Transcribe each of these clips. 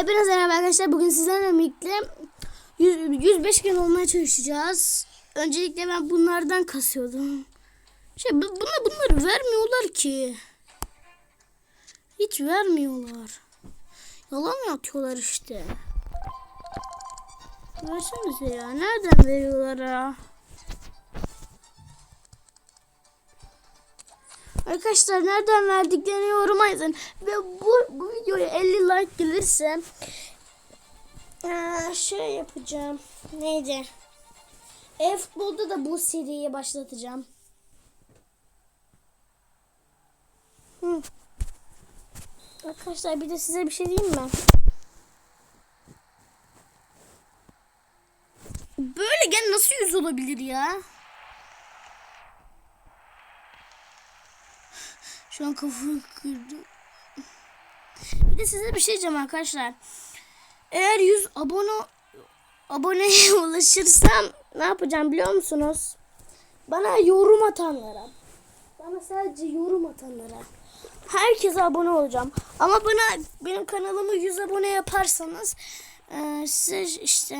Hepinize merhaba arkadaşlar. Bugün sizlerle birlikte 100, 105 gün olmaya çalışacağız. Öncelikle ben bunlardan kasıyordum. Şey bu- buna bunları vermiyorlar ki. Hiç vermiyorlar. Yalan atıyorlar işte. Versenize ya. Nereden veriyorlar ya? Arkadaşlar nereden verdiklerini yoruma yazın. Ve bu, bu videoya 50 like gelirse eee, şey yapacağım. Neydi? E-futbolda da bu seriyi başlatacağım. Hı. Arkadaşlar bir de size bir şey diyeyim mi? Böyle gel nasıl yüz olabilir ya? Şu an kafayı kırdım. Bir de size bir şey diyeceğim arkadaşlar. Eğer 100 abone aboneye ulaşırsam ne yapacağım biliyor musunuz? Bana yorum atanlara. Bana sadece yorum atanlara. Herkese abone olacağım. Ama bana benim kanalımı 100 abone yaparsanız eee, size işte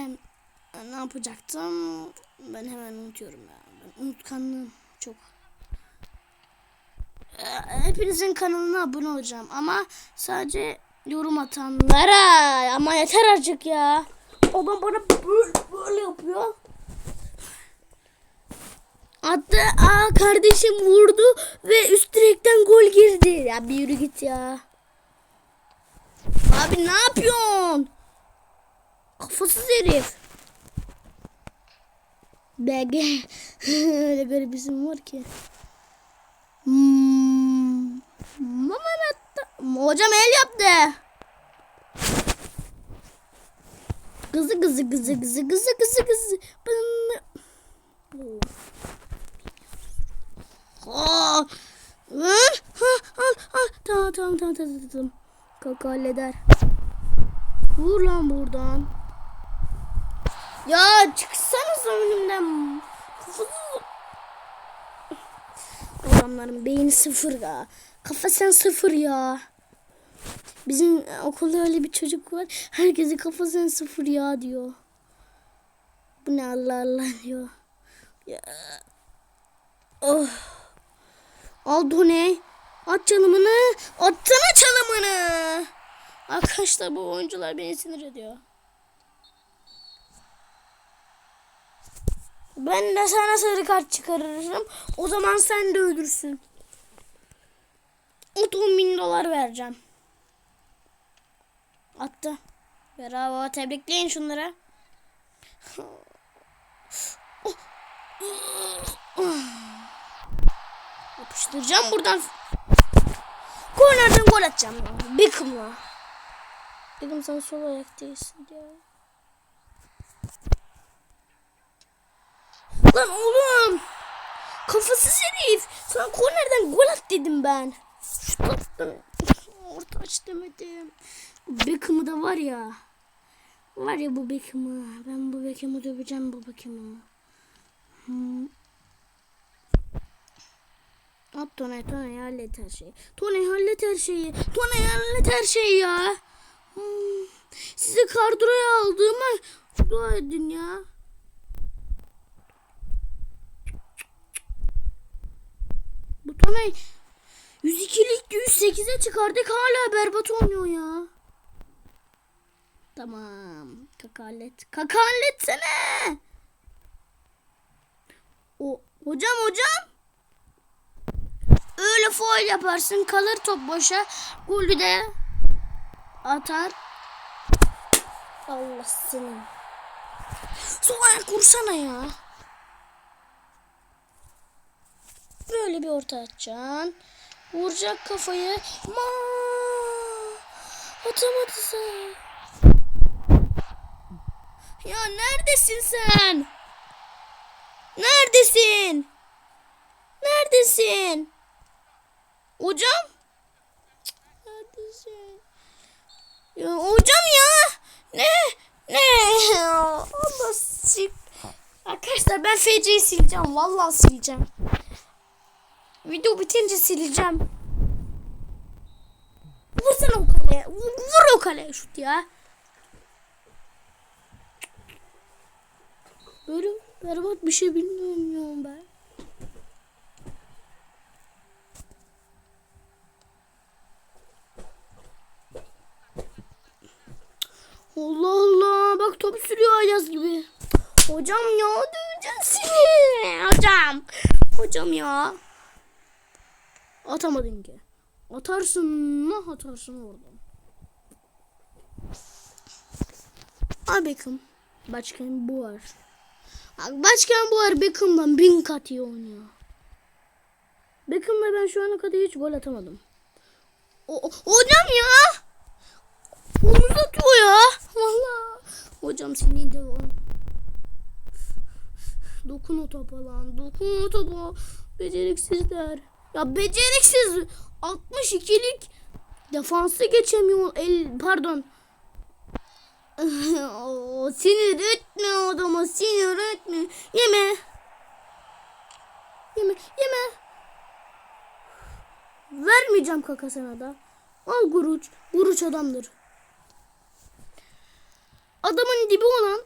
e, ne yapacaktım? Ben hemen unutuyorum ya. Ben unutkanlığım çok. Hepinizin kanalına abone olacağım ama sadece yorum atanlara ama yeter artık ya. Adam bana böyle, böyle yapıyor. Hatta aa kardeşim vurdu ve üst direkten gol girdi. Ya bir yürü git ya. Abi ne yapıyorsun? Kafasız herif. BG. Öyle garip isim var ki. Hmm. Hatta. Hocam el yaptı. Kızı kızı kızı kızı kızı kızı. Bın- Aa. Ha, ha, ha. Tamam tamam tamam tamam tamam. Kaka halleder. Vur lan buradan. Ya çıksanız önümden. Kafasız Adamların beyni sıfır ya. Kafası sıfır ya. Bizim okulda öyle bir çocuk var. Herkesin kafası sıfır ya diyor. Bu ne Allah Allah diyor. Ya. Oh. Al ne? At çalımını. Atsana çalımını. Arkadaşlar bu oyuncular beni sinir ediyor. Ben de sana sarı kart çıkarırım. O zaman sen de ölürsün. 10 bin dolar vereceğim. Attı. Bravo. Tebrikleyin şunlara. Yapıştıracağım buradan. Kornerden gol atacağım. Beckham'la. Beckham sen sol ayak değilsin ya. Lan oğlum. Kafasız herif. Sana kornerden gol at dedim ben. Şut attım. Orta aç demedim. Beckham'ı da var ya. Var ya bu Beckham'ı. Ben bu Beckham'ı döveceğim bu Beckham'ı. Hmm. At Tonay Tonay hallet her şeyi. Tonay hallet her şeyi. Tonay hallet her şeyi ya. Hmm. Sizi kadroya aldığıma dua edin ya. Bu Tonay 102'lik 108'e çıkardık hala berbat oynuyor ya. Tamam. Kakalet. Kakaletsene. O hocam hocam. Öyle foil yaparsın kalır top boşa. Golü de atar. Allah senin. Sol ayak vursana ya. Böyle bir orta atacaksın. Vuracak kafayı. Ma Atamadı sen. Ya neredesin sen? Neredesin? Neredesin? Hocam? Neredesin? Ya hocam ya. Ne? Ne? Allah sik. Arkadaşlar ben FC'yi sileceğim. Vallahi sileceğim. Video bitince sileceğim. Vursana o kaleye. Vur, vur o kaleye şut ya. Böyle berbat bir şey bilmiyorum ben. Allah Allah bak top sürüyor Ayaz gibi. Hocam ya döveceğim seni. Hocam. Hocam ya. Atamadın ki. Atarsın mı atarsın oradan. Ay Beckham. Başkan bu var. Bak başkan bu var Beckham'dan bin kat iyi oynuyor. Beckham'la ben şu ana kadar hiç gol atamadım. O- hocam ya. Omuz atıyor ya. Valla. Hocam senin de o. Dokun o topa lan. Dokun o topa. Beceriksizler. Ya beceriksiz. 62'lik defansı geçemiyor. El, pardon. Sinir etme adama sinir etme. Yeme. Yeme yeme. Vermeyeceğim kaka sana da. Al guruç. Guruç adamdır. Adamın dibi olan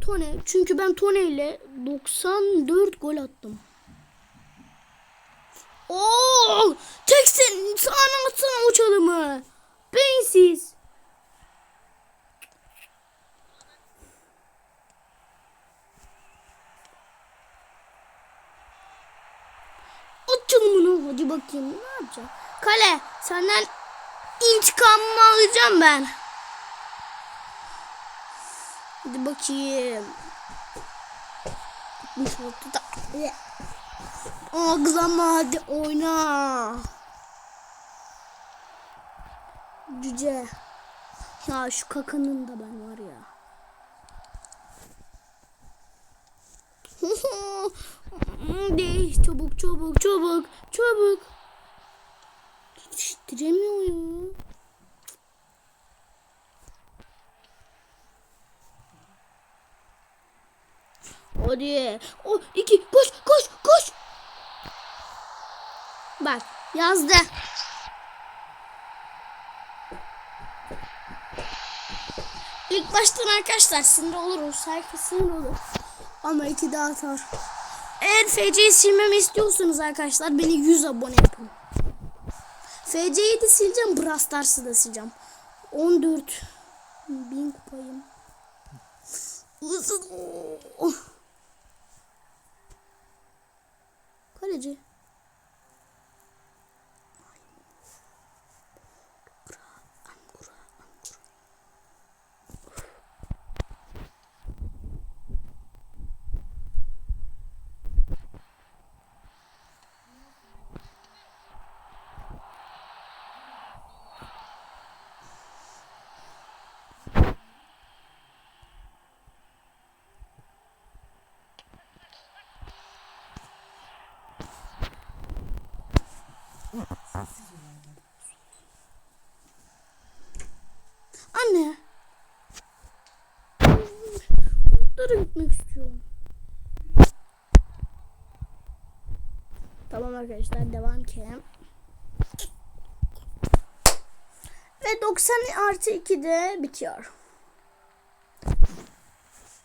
Tone. Çünkü ben Tone ile 94 gol attım. Oo! Teksin sana atsana o çalımı. Beyinsiz. At çalımını hadi bakayım ne yapacağım. Kale senden intikamımı alacağım ben. Hadi bakayım. Gitmiş oldu da. Ağlama hadi oyna. Cüce. Ya şu kakanın da ben var ya. Değil çabuk çabuk çabuk çabuk. Yetiştiremiyor ya. Hadi. O iki koş koş. Bak yazdı. İlk baştan arkadaşlar sinir oluruz. Herkes sinir olur. Ama iki daha atar. Eğer FC'yi silmemi istiyorsanız arkadaşlar beni 100 abone yapın. FC'yi de sileceğim. Brawl Stars'ı da sileceğim. 14 bin kupayım. Anne. Bulutlara gitmek istiyorum. Tamam arkadaşlar devam ki. Ve 90 artı 2'de bitiyor.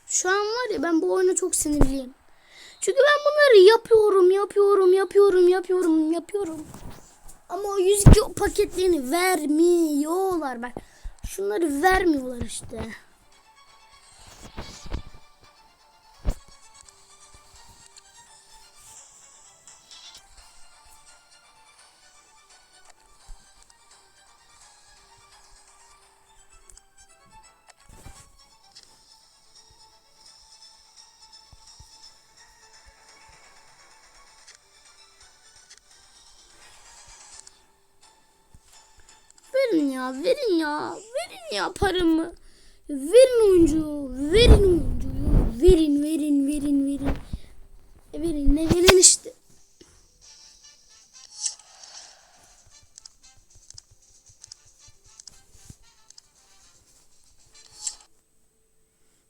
Şu an var ya ben bu oyuna çok sinirliyim. Çünkü ben bunları yapıyorum, yapıyorum, yapıyorum, yapıyorum, yapıyorum. Ama o 102 paketlerini vermiyorlar bak. Şunları vermiyorlar işte. Verin ya, verin ya, verin ya paramı. Verin oyuncu, verin oyuncuyu. Verin, verin, verin, verin. E verin, ne verin işte.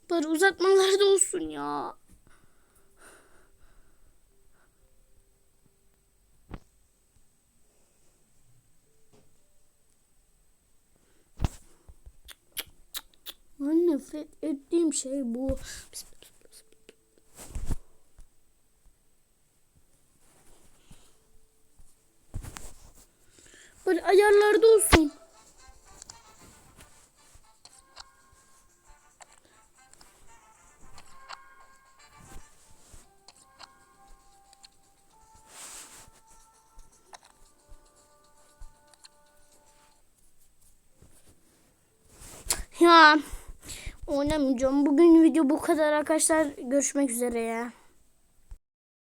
Bari uzatmalar da olsun ya. nefret ettiğim şey bu. Böyle ayarlarda olsun. Ja oynamayacağım. Bugün video bu kadar arkadaşlar. Görüşmek üzere ya.